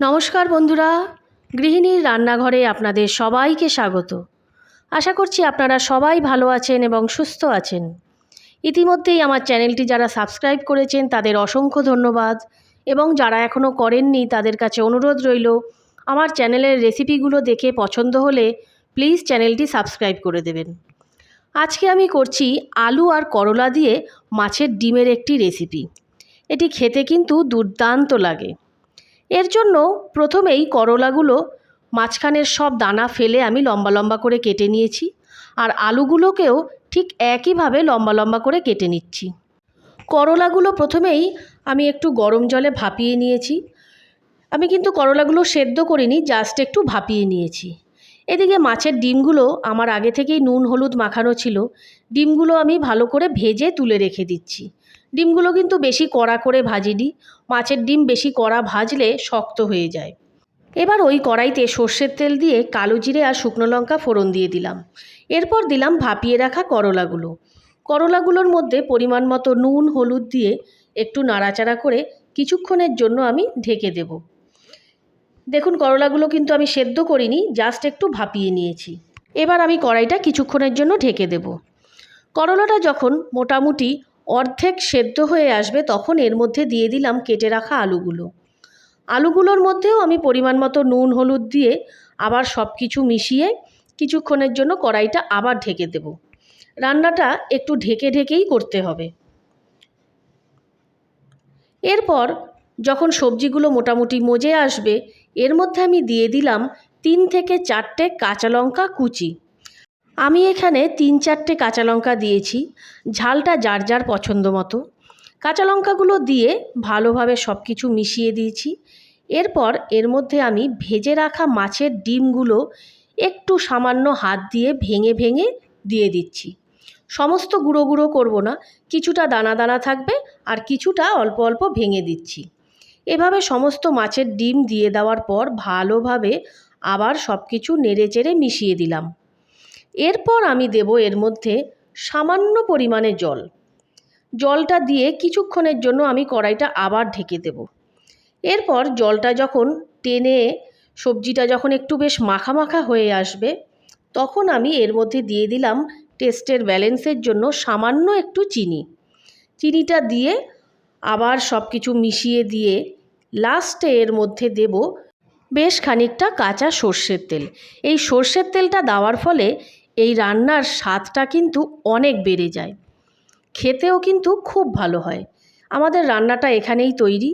নমস্কার বন্ধুরা, গৃহিণীর রান্নাঘরে আপনাদের সবাইকে স্বাগত। আশা করছি আপনারা সবাই ভালো আছেন এবং সুস্থ আছেন। ইতিমধ্যেই আমার চ্যানেলটি যারা সাবস্ক্রাইব করেছেন, তাদের অসংখ্য ধন্যবাদ এবং যারা এখনও করেননি, তাদের কাছে অনুরোধ রইল, আমার চ্যানেলের রেসিপিগুলো দেখে পছন্দ হলে প্লিজ চ্যানেলটি সাবস্ক্রাইব করে দেবেন। আজকে আমি করছি আলু আর করলা দিয়ে মাছের ডিমের একটি রেসিপি। এটি খেতে কিন্তু দুর্দান্ত লাগে। এর জন্য প্রথমেই করলাগুলো মাঝখানের সব দানা ফেলে আমি লম্বা লম্বা করে কেটে নিয়েছি আর আলুগুলোকেও ঠিক একইভাবে লম্বা লম্বা করে কেটে নিচ্ছি। করলাগুলো প্রথমেই আমি একটু গরম জলে ভাপিয়ে নিয়েছি। আমি কিন্তু করলাগুলো সেদ্ধ করিনি জাস্ট একটু ভাপিয়ে নিয়েছি। এদিকে মাছের ডিমগুলো আমার আগে থেকেই নুন, হলুদ মাখানো ছিল। ডিমগুলো আমি ভালো করে ভেজে তুলে রেখে দিচ্ছি। ডিমগুলো কিন্তু বেশি কড়া করে ভাজিনি। মাছের ডিম বেশি কড়া ভাজলে শক্ত হয়ে যায়। এবার ওই কড়াইতে সর্ষের তেল দিয়ে কালো জিরে আর শুকনো লঙ্কা ফোড়ন দিয়ে দিলাম। এরপর দিলাম ভাপিয়ে রাখা করলাগুলো। করলাগুলোর মধ্যে পরিমাণ মতো নুন, হলুদ দিয়ে একটু নাড়াচাড়া করে কিছুক্ষণের জন্য আমি ঢেকে দেব। দেখুন, করলাগুলো কিন্তু আমি সেদ্ধ করিনি, জাস্ট একটু ভাপিয়ে নিয়েছি। এবার আমি কড়াইটা কিছুক্ষণের জন্য ঢেকে দেব। করলাটা যখন মোটামুটি অর্ধেক সেদ্ধ হয়ে আসবে তখন এর মধ্যে দিয়ে দিলাম কেটে রাখা আলুগুলো। আলুগুলোর মধ্যেও আমি পরিমাণ মতো নুন, হলুদ দিয়ে আবার সব কিছু মিশিয়ে কিছুক্ষণের জন্য কড়াইটা আবার ঢেকে দেব। রান্নাটা একটু ঢেকে ঢেকেই করতে হবে। এরপর যখন সবজিগুলো মোটামুটি মজে আসবে, এর মধ্যে আমি দিয়ে দিলাম তিন থেকে চারটে কাঁচা লঙ্কা কুচি। আমি এখানে তিন চারটে কাঁচা লঙ্কা দিয়েছি। ঝালটা যার যার পছন্দ মতো। কাঁচা লঙ্কাগুলো দিয়ে ভালোভাবে সব কিছু মিশিয়ে দিয়েছি। এরপর এর মধ্যে আমি ভেজে রাখা মাছের ডিমগুলো একটু সামান্য হাত দিয়ে ভেঙে ভেঙে দিয়ে দিচ্ছি। সমস্ত গুঁড়ো গুঁড়ো করব না, কিছুটা দানা দানা থাকবে আর কিছুটা অল্প অল্প ভেঙে দিচ্ছি। এভাবে সমস্ত মাছের ডিম দিয়ে দেওয়ার পর ভালোভাবে আবার সব কিছু নেড়ে চেড়ে মিশিয়ে দিলাম। এরপর আমি দেব এর মধ্যে সামান্য পরিমাণে জল। জলটা দিয়ে কিছুক্ষণের জন্য আমি কড়াইটা আবার ঢেকে দেব। এরপর জলটা যখন টেনে, সবজিটা যখন একটু বেশ মাখা মাখা হয়ে আসবে, তখন আমি এর মধ্যে দিয়ে দিলাম টেস্টের ব্যালেন্সের জন্য সামান্য একটু চিনি। চিনিটা দিয়ে আবার সব কিছু মিশিয়ে দিয়ে লাস্টে এর মধ্যে দেব বেশ খানিকটা কাঁচা সর্ষের তেল। এই সর্ষের তেলটা দেওয়ার ফলে এই রান্নার স্বাদটা কিন্তু অনেক বেড়ে যায়। খেতেও কিন্তু খুব ভালো হয়। আমাদের রান্নাটা এখানেই তৈরি।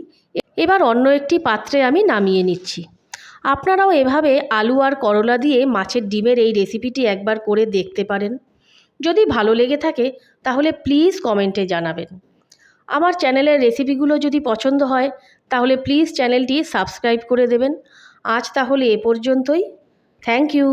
এবার অন্য একটি পাত্রে আমি নামিয়ে নিচ্ছি। আপনারাও এভাবে আলু আর করলা দিয়ে মাছের ডিমের এই রেসিপিটি একবার করে দেখতে পারেন। যদি ভালো লেগে থাকে, তাহলে প্লিজ কমেন্টে জানাবেন। আমার চ্যানেলের রেসিপিগুলো যদি পছন্দ হয়, তাহলে প্লিজ চ্যানেলটি সাবস্ক্রাইব করে দেবেন। আজ তাহলে এ পর্যন্তই। Thank you